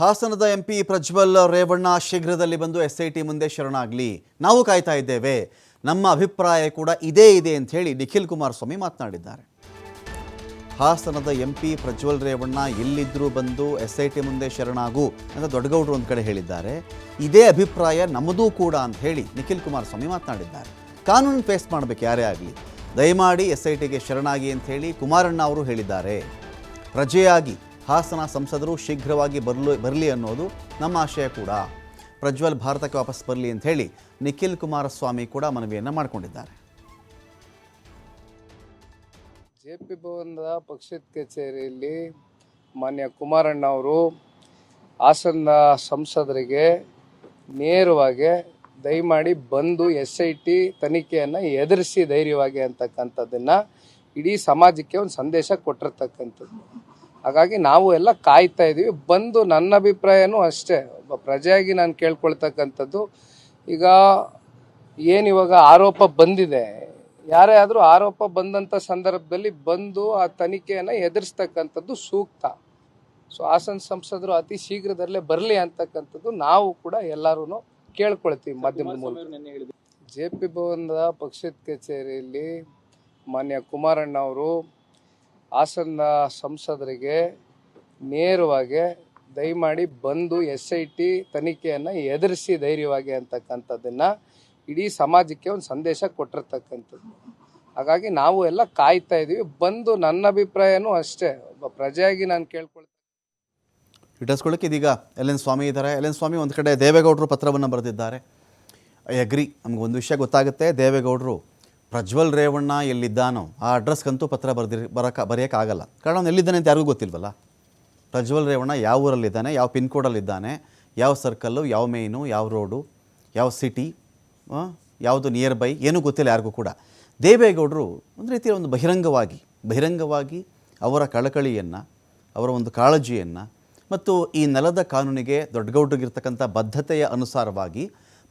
ಹಾಸನದ ಎಂಪಿ ಪ್ರಜ್ವಲ್ ರೇವಣ್ಣ ಶೀಘ್ರದಲ್ಲಿ ಬಂದು ಎಸ್ ಐ ಟಿ ಮುಂದೆ ಶರಣಾಗಲಿ. ನಾವು ಕಾಯ್ತಾ ಇದ್ದೇವೆ. ನಮ್ಮ ಅಭಿಪ್ರಾಯ ಕೂಡ ಇದೇ ಇದೆ ಅಂತ ಹೇಳಿ ನಿಖಿಲ್ ಕುಮಾರಸ್ವಾಮಿ ಮಾತನಾಡಿದ್ದಾರೆ. ಹಾಸನದ ಎಂಪಿ ಪ್ರಜ್ವಲ್ ರೇವಣ್ಣ ಎಲ್ಲಿದ್ದರೂ ಬಂದು ಎಸ್ ಐ ಟಿ ಮುಂದೆ ಶರಣಾಗು ಅಂತ ದೊಡ್ಡಗೌಡರು ಒಂದು ಕಡೆ ಹೇಳಿದ್ದಾರೆ. ಇದೇ ಅಭಿಪ್ರಾಯ ನಮ್ಮದೂ ಕೂಡ ಅಂತ ಹೇಳಿ ನಿಖಿಲ್ ಕುಮಾರಸ್ವಾಮಿ ಮಾತನಾಡಿದ್ದಾರೆ. ಕಾನೂನು ಫೇಸ್ ಮಾಡಬೇಕು ಯಾರೇ ಆಗಲಿ. ದಯಮಾಡಿ ಎಸ್ ಐ ಟಿಗೆ ಶರಣಾಗಿ ಅಂತ ಹೇಳಿ ಕುಮಾರಣ್ಣ ಅವರು ಹೇಳಿದ್ದಾರೆ. ಪ್ರಜೆಯಾಗಿ ಹಾಸನ ಸಂಸದರು ಶೀಘ್ರವಾಗಿ ಬರಲು, ಬರಲಿ ಅನ್ನೋದು ನಮ್ಮ ಆಶಯ ಕೂಡ. ಪ್ರಜ್ವಲ್ ಭಾರತಕ್ಕೆ ವಾಪಸ್ ಬರಲಿ ಅಂತ ಹೇಳಿ ನಿಖಿಲ್ ಕುಮಾರಸ್ವಾಮಿ ಕೂಡ ಮನವಿಯನ್ನು ಮಾಡಿಕೊಂಡಿದ್ದಾರೆ. ಜೆ ಪಿ ಭವನದ ಪಕ್ಷದ ಕಚೇರಿಯಲ್ಲಿ ಮಾನ್ಯ ಕುಮಾರಣ್ಣ ಅವರು ಹಾಸನ ಸಂಸದರಿಗೆ ನೇರವಾಗಿ ದಯಮಾಡಿ ಬಂದು ಎಸ್ ಐ ಟಿ ತನಿಖೆಯನ್ನು ಎದುರಿಸಿ ಧೈರ್ಯವಾಗಿ ಅಂತಕ್ಕಂಥದ್ದನ್ನು ಇಡೀ ಸಮಾಜಕ್ಕೆ ಒಂದು ಸಂದೇಶ ಕೊಟ್ಟಿರ್ತಕ್ಕಂಥದ್ದು. ಹಾಗಾಗಿ ನಾವು ಎಲ್ಲ ಕಾಯ್ತಾ ಇದ್ದೀವಿ ಬಂದು ನನ್ನ ಅಭಿಪ್ರಾಯನೂ ಅಷ್ಟೇ. ಒಬ್ಬ ಪ್ರಜೆಯಾಗಿ ನಾನು ಕೇಳ್ಕೊಳ್ತಕ್ಕಂಥದ್ದು ಈಗ ಏನಿವಾಗ ಆರೋಪ ಬಂದಿದೆ ಯಾರೇ ಆದರೂ ಆರೋಪ ಬಂದಂಥ ಸಂದರ್ಭದಲ್ಲಿ ಬಂದು ಆ ತನಿಖೆಯನ್ನು ಎದುರಿಸ್ತಕ್ಕಂಥದ್ದು ಸೂಕ್ತ. ಸೊ ಹಾಸನ ಸಂಸದರು ಅತಿ ಶೀಘ್ರದಲ್ಲೇ ಬರಲಿ ಅಂತಕ್ಕಂಥದ್ದು ನಾವು ಕೂಡ ಎಲ್ಲರೂ ಕೇಳ್ಕೊಳ್ತೀವಿ ಮಾಧ್ಯಮ ಮೂಲಕ. ಜೆ ಪಿ ಭವನದ ಪಕ್ಷದ ಕಚೇರಿಯಲ್ಲಿ ಮಾನ್ಯ ಕುಮಾರಣ್ಣ ಅವರು ಹಾಸನ ಸಂಸದರಿಗೆ ನೇರವಾಗಿ ದಯಮಾಡಿ ಬಂದು ಎಸ್ ಐ ಟಿ ತನಿಖೆಯನ್ನು ಎದುರಿಸಿ ಧೈರ್ಯವಾಗಿ ಅಂತಕ್ಕಂಥದ್ದನ್ನು ಇಡೀ ಸಮಾಜಕ್ಕೆ ಒಂದು ಸಂದೇಶ ಕೊಟ್ಟಿರ್ತಕ್ಕಂಥದ್ದು. ಹಾಗಾಗಿ ನಾವು ಎಲ್ಲ ಕಾಯ್ತಾ ಇದ್ದೀವಿ ಬಂದು ನನ್ನ ಅಭಿಪ್ರಾಯನೂ ಅಷ್ಟೇ. ಒಬ್ಬ ಪ್ರಜೆಯಾಗಿ ನಾನು ಕೇಳ್ಕೊಳ್ತೀನಿ ಇಟ್ಟಿಸ್ಕೊಳ್ಳೋಕೆ ಇದೀಗ ಎಲ್ ಎನ್ ಸ್ವಾಮಿ ಇದ್ದಾರೆ. ಎಲ್ ಎನ್ ಸ್ವಾಮಿ ಒಂದು ಕಡೆ ದೇವೇಗೌಡರು ಪತ್ರವನ್ನು ಬರೆದಿದ್ದಾರೆ. ಐ ಅಗ್ರಿ ನಮ್ಗೆ ಒಂದು ವಿಷಯ ಗೊತ್ತಾಗುತ್ತೆ. ದೇವೇಗೌಡರು ಪ್ರಜ್ವಲ್ ರೇವಣ್ಣ ಎಲ್ಲಿದ್ದಾನೋ ಆ ಅಡ್ರೆಸ್ಗಂತೂ ಪತ್ರ ಬರೆದಿರಿ, ಬರೋಕೆ, ಬರೆಯೋಕ್ಕಾಗಲ್ಲ. ಕಾರಣ ಅವ್ನು ಎಲ್ಲಿದ್ದಾನೆ ಅಂತ ಯಾರಿಗೂ ಗೊತ್ತಿಲ್ವಲ್ಲ? ಪ್ರಜ್ವಲ್ ರೇವಣ್ಣ ಯಾವ ಊರಲ್ಲಿದ್ದಾನೆ, ಯಾವ ಪಿನ್ ಕೋಡಲ್ಲಿದ್ದಾನೆ ಯಾವ ಸರ್ಕಲ್ಲು ಯಾವ ಮೇನು ಯಾವ ರೋಡು ಯಾವ ಸಿಟಿ ಯಾವುದು ನಿಯರ್ ಬೈ ಏನೂ ಗೊತ್ತಿಲ್ಲ ಯಾರಿಗೂ ಕೂಡ. ದೇವೇಗೌಡರು ಒಂದು ರೀತಿಯ ಒಂದು ಬಹಿರಂಗವಾಗಿ ಬಹಿರಂಗವಾಗಿ ಅವರ ಕಳಕಳಿಯನ್ನು, ಅವರ ಒಂದು ಕಾಳಜಿಯನ್ನು ಮತ್ತು ಈ ನೆಲದ ಕಾನೂನಿಗೆ ದೊಡ್ಡಗೌಡರಿಗಿರ್ತಕ್ಕಂಥ ಬದ್ಧತೆಯ ಅನುಸಾರವಾಗಿ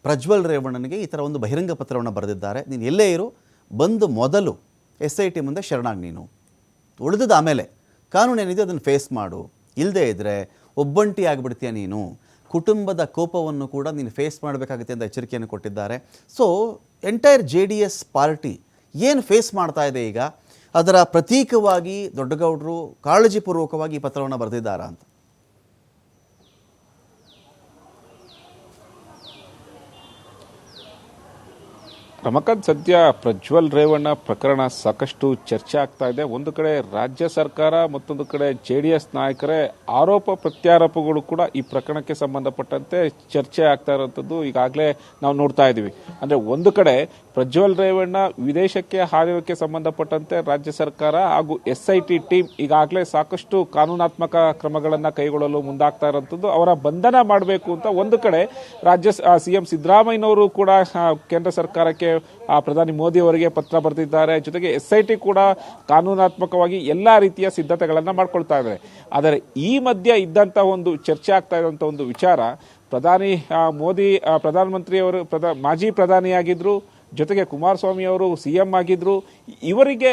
ಪ್ರಜ್ವಲ್ ರೇವಣ್ಣನಿಗೆ ಈ ಥರ ಒಂದು ಬಹಿರಂಗ ಪತ್ರವನ್ನು ಬರೆದಿದ್ದಾರೆ. ನೀನು ಎಲ್ಲೇ ಇರು ಬಂದು ಮೊದಲು ಎಸ್ ಐ ಟಿ ಮುಂದೆ ಶರಣಾಗಿ ನೀನು. ಉಳಿದದ್ದು ಆಮೇಲೆ. ಕಾನೂನು ಏನಿದೆ ಅದನ್ನು ಫೇಸ್ ಮಾಡು. ಇಲ್ಲದೇ ಇದ್ದರೆ ಒಬ್ಬಂಟಿ ಆಗಿಬಿಡ್ತೀಯ ನೀನು. ಕುಟುಂಬದ ಕೋಪವನ್ನು ಕೂಡ ನೀನು ಫೇಸ್ ಮಾಡಬೇಕಾಗುತ್ತೆ ಅಂತ ಎಚ್ಚರಿಕೆಯನ್ನು ಕೊಟ್ಟಿದ್ದಾರೆ. So entire J D S party ಏನು ಫೇಸ್ ಮಾಡ್ತಾ ಇದೆ ಈಗ? ಅದರ ಪ್ರತೀಕವಾಗಿ ದೊಡ್ಡಗೌಡರು ಕಾಳಜಿಪೂರ್ವಕವಾಗಿ ಈ ಪತ್ರವನ್ನು ಬರೆದಿದ್ದಾರಾ ಅಂತ. ರಮಕಾಂತ್ ಸದ್ಯ ಪ್ರಜ್ವಲ್ ರೇವಣ್ಣ ಪ್ರಕರಣ ಸಾಕಷ್ಟು ಚರ್ಚೆ ಆಗ್ತಾ ಇದೆ. ಒಂದು ಕಡೆ ರಾಜ್ಯ ಸರ್ಕಾರ, ಮತ್ತೊಂದು ಕಡೆ ಜೆ ಡಿ ಎಸ್ ನಾಯಕರೇ ಆರೋಪ ಪ್ರತ್ಯಾರೋಪಗಳು ಕೂಡ ಈ ಪ್ರಕರಣಕ್ಕೆ ಸಂಬಂಧಪಟ್ಟಂತೆ ಚರ್ಚೆ ಆಗ್ತಾ ಇರುವಂಥದ್ದು ಈಗಾಗಲೇ ನಾವು ನೋಡ್ತಾ ಇದ್ದೀವಿ. ಅಂದರೆ ಒಂದು ಕಡೆ ಪ್ರಜ್ವಲ್ ರೇವಣ್ಣ ವಿದೇಶಕ್ಕೆ ಹಾರಿರೋಕ್ಕೆ ಸಂಬಂಧಪಟ್ಟಂತೆ ರಾಜ್ಯ ಸರ್ಕಾರ ಹಾಗೂ ಎಸ್ ಐ ಟಿ ಟೀಮ್ ಈಗಾಗಲೇ ಸಾಕಷ್ಟು ಕಾನೂನಾತ್ಮಕ ಕ್ರಮಗಳನ್ನು ಕೈಗೊಳ್ಳಲು ಮುಂದಾಗ್ತಾ ಇರೋಂಥದ್ದು ಅವರ ಬಂಧನ ಮಾಡಬೇಕು ಅಂತ ಒಂದು ಕಡೆ ರಾಜ್ಯ ಸಿ ಎಂ ಸಿದ್ದರಾಮಯ್ಯನವರು ಕೂಡ ಕೇಂದ್ರ ಸರ್ಕಾರಕ್ಕೆ ಪ್ರಧಾನಿ ಮೋದಿ ಅವರಿಗೆ ಪತ್ರ ಬರೆದಿದ್ದಾರೆ. ಜೊತೆಗೆ ಎಸ್ ಐ ಟಿ ಕೂಡ ಕಾನೂನಾತ್ಮಕವಾಗಿ ಎಲ್ಲ ರೀತಿಯ ಸಿದ್ಧತೆಗಳನ್ನು ಮಾಡ್ಕೊಳ್ತಾ ಇದ್ದಾರೆ ಆದರೆ ಈ ಮಧ್ಯೆ ಇದ್ದಂಥ ಒಂದು ಚರ್ಚೆ ಆಗ್ತಾ ಇದ್ದಂಥ ಒಂದು ವಿಚಾರ ಪ್ರಧಾನಿ ಮೋದಿ ಆ, ಪ್ರಧಾನಮಂತ್ರಿಯವರು ಪ್ರಧಾ ಮಾಜಿ ಪ್ರಧಾನಿಯಾಗಿದ್ರು ಜೊತೆಗೆ ಕುಮಾರಸ್ವಾಮಿ ಅವರು ಸಿ ಎಂ ಆಗಿದ್ದರು ಇವರಿಗೆ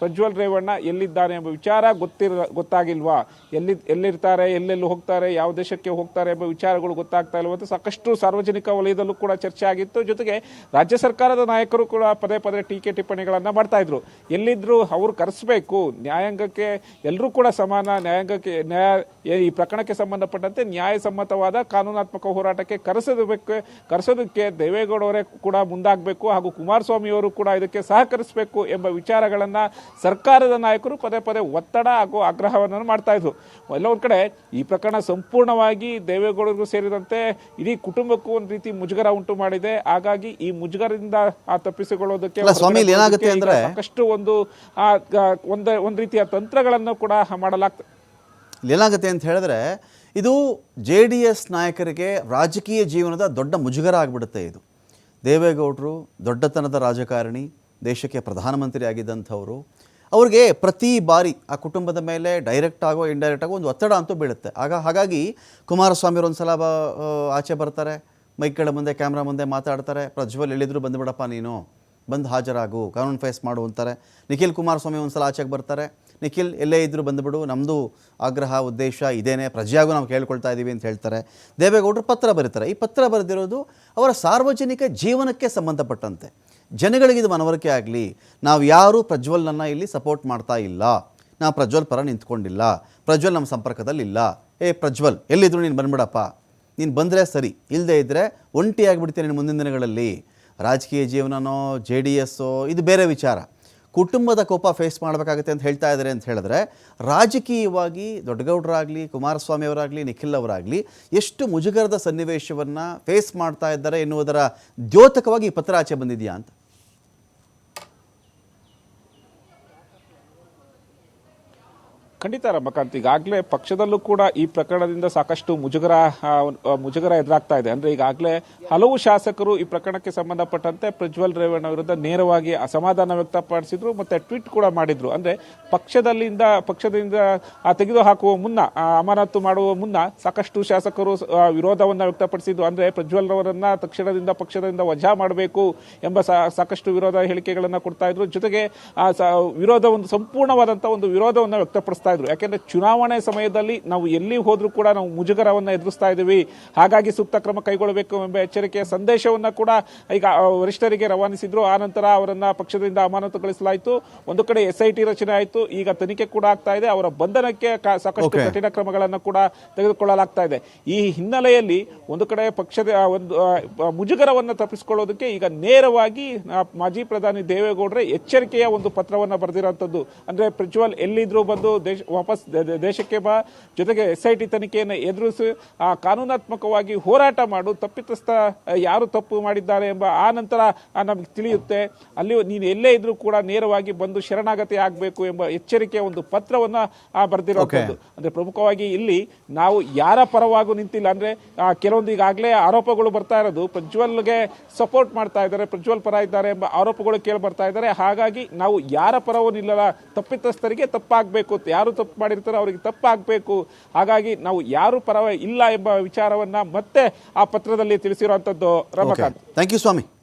ಪ್ರಜ್ವಲ್ ರೇವಣ್ಣ ಎಲ್ಲಿದ್ದಾರೆ ಎಂಬ ವಿಚಾರ ಗೊತ್ತಿರ, ಗೊತ್ತಾಗಿಲ್ವಾ? ಎಲ್ಲಿ, ಎಲ್ಲಿರ್ತಾರೆ, ಎಲ್ಲೆಲ್ಲಿ ಹೋಗ್ತಾರೆ, ಯಾವ ದೇಶಕ್ಕೆ ಹೋಗ್ತಾರೆ ಎಂಬ ವಿಚಾರಗಳು ಗೊತ್ತಾಗ್ತಾ ಇಲ್ವ? ಅಂತ ಸಾಕಷ್ಟು ಸಾರ್ವಜನಿಕ ವಲಯದಲ್ಲೂ ಕೂಡ ಚರ್ಚೆ ಆಗಿತ್ತು. ಜೊತೆಗೆ ರಾಜ್ಯ ಸರ್ಕಾರದ ನಾಯಕರು ಕೂಡ ಪದೇ ಪದೇ ಟೀಕೆ ಟಿಪ್ಪಣಿಗಳನ್ನು ಮಾಡ್ತಾಯಿದ್ರು ಎಲ್ಲಿದ್ದರೂ ಅವರು ಕರೆಸಬೇಕು. ನ್ಯಾಯಾಂಗಕ್ಕೆ ಎಲ್ಲರೂ ಕೂಡ ಸಮಾನ. ನ್ಯಾಯಾಂಗಕ್ಕೆ ನ್ಯಾಯ ಈ ಪ್ರಕರಣಕ್ಕೆ ಸಂಬಂಧಪಟ್ಟಂತೆ ನ್ಯಾಯಸಮ್ಮತವಾದ ಕಾನೂನಾತ್ಮಕ ಹೋರಾಟಕ್ಕೆ ಕರೆಸಬೇಕು ಕರೆಸೋದಕ್ಕೆ ದೇವೇಗೌಡವರೇ ಕೂಡ ಮುಂದಾಗಬೇಕು ಹಾಗೂ ಕುಮಾರಸ್ವಾಮಿಯವರು ಕೂಡ ಇದಕ್ಕೆ ಸಹಕರಿಸಬೇಕು ಎಂಬ ವಿಚಾರಗಳನ್ನು ಸರ್ಕಾರದ ನಾಯಕರು ಪದೇ ಪದೇ ಒತ್ತಡ ಹಾಗೂ ಆಗ್ರಹವನ್ನು ಮಾಡ್ತಾ ಇದ್ರು. ಎಲ್ಲ ಒಂದು ಕಡೆ ಈ ಪ್ರಕರಣ ಸಂಪೂರ್ಣವಾಗಿ ದೇವೇಗೌಡರಿಗೂ ಸೇರಿದಂತೆ ಇಡೀ ಕುಟುಂಬಕ್ಕೂ ಒಂದು ರೀತಿ ಮುಜುಗರ ಉಂಟು ಮಾಡಿದೆ. ಹಾಗಾಗಿ ಈ ಮುಜುಗರದಿಂದ ಆ ತಪ್ಪಿಸಿಕೊಳ್ಳೋದಕ್ಕೆ ಏನಾಗುತ್ತೆ ಅಂದ್ರೆ- ಸಾಕಷ್ಟು ಒಂದು ಒಂದು ಒಂದು ಒಂದ ಒಂದ್ ರೀತಿಯ ತಂತ್ರಗಳನ್ನು ಕೂಡ ಮಾಡಲಾಗ್ತದೆ. ಏನಾಗುತ್ತೆ ಅಂತ ಹೇಳಿದ್ರೆ ಇದು ಜೆ ಡಿ ಎಸ್ ನಾಯಕರಿಗೆ ರಾಜಕೀಯ ಜೀವನದ ದೊಡ್ಡ ಮುಜುಗರ ಆಗಿಬಿಡುತ್ತೆ ಇದು. ದೇವೇಗೌಡರು ದೊಡ್ಡತನದ ರಾಜಕಾರಣಿ, ದೇಶಕ್ಕೆ ಪ್ರಧಾನಮಂತ್ರಿ ಆಗಿದ್ದಂಥವರು ಅವ್ರಿಗೆ ಪ್ರತಿ ಬಾರಿ ಆ ಕುಟುಂಬದ ಮೇಲೆ ಡೈರೆಕ್ಟ್ ಆಗೋ ಇಂಡೈರೆಕ್ಟ್ ಆಗೋ ಒಂದು ಒತ್ತಡ ಅಂತೂ ಬೀಳುತ್ತೆ. ಆಗ ಹಾಗಾಗಿ ಕುಮಾರಸ್ವಾಮಿ ಒಂದು ಸಲ ಆಚೆ ಬರ್ತಾರೆ ಮೈಕ್ಗಳ ಮುಂದೆ ಕ್ಯಾಮ್ರಾ ಮುಂದೆ ಮಾತಾಡ್ತಾರೆ, ಪ್ರಜ್ವಲ್ ಎಲ್ಲಿದ್ರು ಬಂದುಬಿಡಪ್ಪ ನೀನು? ಬಂದು ಹಾಜರಾಗು, ಕಾನೂನು ಫೇಸ್ ಮಾಡು ಅಂತಾರೆ. ನಿಖಿಲ್ ಕುಮಾರಸ್ವಾಮಿ ಒಂದು ಸಲ ಆಚೆಗೆ ಬರ್ತಾರೆ. ನಿಖಿಲ್, ಎಲ್ಲೇ ಇದ್ದರೂ ಬಂದುಬಿಡು ನಮ್ಮದು ಆಗ್ರಹ, ಉದ್ದೇಶ ಇದೇನೆ, ಪ್ರಜೆಯಾಗೂ ನಾವು ಕೇಳ್ಕೊಳ್ತಾ ಇದ್ದೀವಿ ಅಂತ ಹೇಳ್ತಾರೆ. ದೇವೇಗೌಡರು ಪತ್ರ ಬರೀತಾರೆ. ಈ ಪತ್ರ ಬರೆದಿರೋದು ಅವರ ಸಾರ್ವಜನಿಕ ಜೀವನಕ್ಕೆ ಸಂಬಂಧಪಟ್ಟಂತೆ. ಜನಗಳಿಗೆ ಇದು ಮನವರಿಕೆ ಆಗಲಿ. ನಾವು ಯಾರೂ ಪ್ರಜ್ವಲ್ನನ್ನು ಇಲ್ಲಿ ಸಪೋರ್ಟ್ ಮಾಡ್ತಾ ಇಲ್ಲ. ನಾವು ಪ್ರಜ್ವಲ್ ಪರ ನಿಂತ್ಕೊಂಡಿಲ್ಲ. ಪ್ರಜ್ವಲ್ ನಮ್ಮ ಸಂಪರ್ಕದಲ್ಲಿ ಇಲ್ಲ ಏ ಪ್ರಜ್ವಲ್, ಎಲ್ಲಿದ್ರು ನೀನು ಬಂದ್ಬಿಡಪ್ಪ. ನೀನು ಬಂದರೆ ಸರಿ. ಇಲ್ಲದೇ ಇದ್ದರೆ ಒಂಟಿಯಾಗಿಬಿಡ್ತೀನಿ ನಿನ್ನ ಮುಂದಿನ ದಿನಗಳಲ್ಲಿ. ರಾಜಕೀಯ ಜೀವನನೋ, ಜೆ ಡಿ ಎಸ್ಸೋ, ಇದು ಬೇರೆ ವಿಚಾರ. ಕುಟುಂಬದ ಕೋಪ ಫೇಸ್ ಮಾಡಬೇಕಾಗುತ್ತೆ ಅಂತ ಹೇಳ್ತಾ ಇದ್ದಾರೆ ಅಂತ ಹೇಳಿದ್ರೆ, ರಾಜಕೀಯವಾಗಿ ದೊಡ್ಡಗೌಡರಾಗಲಿ ಕುಮಾರಸ್ವಾಮಿ ಅವರಾಗಲಿ ನಿಖಿಲ್ ಅವರಾಗಲಿ ಎಷ್ಟು ಮುಜುಗರದ ಸನ್ನಿವೇಶವನ್ನು ಫೇಸ್ ಮಾಡ್ತಾ ಇದ್ದಾರೆ ಎನ್ನುವುದರ ದ್ಯೋತಕವಾಗಿ ಈ ಪತ್ರ ಆಚೆ ಬಂದಿದೆಯಾ ಅಂತ? ಖಂಡಿತ ರಮಕಾಂತ್, ಈಗಾಗಲೇ ಪಕ್ಷದಲ್ಲೂ ಕೂಡ ಈ ಪ್ರಕರಣದಿಂದ ಸಾಕಷ್ಟು ಮುಜುಗರ ಮುಜುಗರ ಎದುರಾಗ್ತಾ ಇದೆ. ಅಂದ್ರೆ ಈಗಾಗಲೇ ಹಲವು ಶಾಸಕರು ಈ ಪ್ರಕರಣಕ್ಕೆ ಸಂಬಂಧಪಟ್ಟಂತೆ ಪ್ರಜ್ವಲ್ ರೇವಣ್ಣ ವಿರುದ್ಧ ನೇರವಾಗಿ ಅಸಮಾಧಾನ ವ್ಯಕ್ತಪಡಿಸಿದ್ರು, ಮತ್ತೆ ಟ್ವೀಟ್ ಕೂಡ ಮಾಡಿದ್ರು. ಅಂದ್ರೆ ಪಕ್ಷದಲ್ಲಿಂದ, ಪಕ್ಷದಿಂದ ತೆಗೆದು ಹಾಕುವ ಮುನ್ನ ಅಮಾನತು ಮಾಡುವ ಮುನ್ನ ಸಾಕಷ್ಟು ಶಾಸಕರು ವಿರೋಧವನ್ನು ವ್ಯಕ್ತಪಡಿಸಿದ್ರು. ಅಂದ್ರೆ ಪ್ರಜ್ವಲ್ ರವರನ್ನ ತಕ್ಷಣದಿಂದ ಪಕ್ಷದಿಂದ ವಜಾ ಮಾಡಬೇಕು ಎಂಬ ಸಾಕಷ್ಟು ವಿರೋಧ ಹೇಳಿಕೆಗಳನ್ನು ಕೊಡ್ತಾ ಇದ್ರು. ಜೊತೆಗೆ ವಿರೋಧ ಒಂದು ಸಂಪೂರ್ಣವಾದಂತಹ ಒಂದು ವಿರೋಧವನ್ನು ವ್ಯಕ್ತಪಡಿಸ್ತಾ ಇದ್ರು. ಯಾಕೆಂದ್ರೆ ಚುನಾವಣೆ ಸಮಯದಲ್ಲಿ ನಾವು ಎಲ್ಲಿ ಹೋದ್ರೂ ಕೂಡ ನಾವು ಮುಜುಗರವನ್ನು ಎದುರಿಸ್ತಾ ಇದ್ದೀವಿ. ಹಾಗಾಗಿ ಸೂಕ್ತ ಕ್ರಮ ಕೈಗೊಳ್ಳಬೇಕು ಎಂಬ ಎಚ್ಚರಿಕೆಯ ಸಂದೇಶವನ್ನ ಕೂಡ ಈಗ ವರಿಷ್ಠರಿಗೆ ರವಾನಿಸಿದ್ರು. ಆ ನಂತರ ಅವರನ್ನ ಪಕ್ಷದಿಂದ ಅಮಾನತುಗೊಳಿಸಲಾಯಿತು. ಒಂದು ಕಡೆ ಎಸ್ ಐ ಟಿ ರಚನೆ ಆಯಿತು. ಈಗ ತನಿಖೆ ಕೂಡ ಆಗ್ತಾ ಇದೆ. ಅವರ ಬಂಧನಕ್ಕೆ ಸಾಕಷ್ಟು. ಕಠಿಣ ಕ್ರಮಗಳನ್ನು ಕೂಡ ತೆಗೆದುಕೊಳ್ಳಲಾಗ್ತಾ ಇದೆ. ಈ ಹಿನ್ನೆಲೆಯಲ್ಲಿ ಒಂದು ಕಡೆ ಪಕ್ಷದ ಒಂದು ಮುಜುಗರವನ್ನು ತಪ್ಪಿಸಿಕೊಳ್ಳೋದಕ್ಕೆ ಈಗ ನೇರವಾಗಿ ಮಾಜಿ ಪ್ರಧಾನಿ ದೇವೇಗೌಡರೇ ಎಚ್ಚರಿಕೆಯ ಒಂದು ಪತ್ರವನ್ನು ಬರೆದಿರುವಂಥದ್ದು ಅಂದ್ರೆ ಪ್ರಜ್ವಲ್ ಎಲ್ಲಿದ್ರೂ ಬಂದು ದೇಶ ವಾಪಸ್ ದೇಶಕ್ಕೆ ಬಾ. ಜೊತೆಗೆ ಎಸ್ ಐ ಟಿ ತನಿಖೆಯನ್ನು ಎದುರಿಸಿ. ಆ, ಕಾನೂನಾತ್ಮಕವಾಗಿ ಹೋರಾಟ ಮಾಡು. ತಪ್ಪಿತಸ್ಥ ಯಾರು ತಪ್ಪು ಮಾಡಿದ್ದಾರೆ ಎಂಬ ಆ ನಂತರ ನಮಗೆ ತಿಳಿಯುತ್ತೆ. ಅಲ್ಲಿ ನೀನು ಎಲ್ಲೇ ಇದ್ರೂ ಕೂಡ ನೇರವಾಗಿ ಬಂದು ಶರಣಾಗತಿ ಆಗಬೇಕು ಎಂಬ ಎಚ್ಚರಿಕೆಯ ಒಂದು ಪತ್ರವನ್ನು ಆ, ಅಂದರೆ ಅಂದ್ರೆ ಪ್ರಮುಖವಾಗಿ ಇಲ್ಲಿ ನಾವು ಯಾರ ಪರವಾಗೂ ನಿಂತಿಲ್ಲ. ಅಂದರೆ ಕೆಲವೊಂದು ಈಗಾಗಲೇ ಆರೋಪಗಳು ಬರ್ತಾ ಇರೋದು. ಪ್ರಜ್ವಲ್ಗೆ ಸಪೋರ್ಟ್ ಮಾಡ್ತಾ ಇದ್ದಾರೆ. ಪ್ರಜ್ವಲ್ ಪರ ಇದ್ದಾರೆ ಎಂಬ ಆರೋಪಗಳು ಕೇಳಿ ಬರ್ತಾ ಇದ್ದಾರೆ. ಹಾಗಾಗಿ ನಾವು ಯಾರ ಪರವೂ ನಿಲ್ಲಲ್ಲ. ತಪ್ಪಿತಸ್ಥರಿಗೆ ತಪ್ಪಾಗಬೇಕು ಯಾರು ತಪ್ಪು ಮಾಡಿರ್ತಾರೋ ಅವರಿಗೆ ತಪ್ಪಾಗಬೇಕು. ಹಾಗಾಗಿ ನಾವು ಯಾರು ಪರವಾಗಿ ಇಲ್ಲ ಎಂಬ ವಿಚಾರವನ್ನು ಮತ್ತೆ ಆ ಪತ್ರದಲ್ಲಿ ತಿಳಿಸಿರುವಂಥದ್ದು ರಮಕಾಂತ್. Thank you Swami.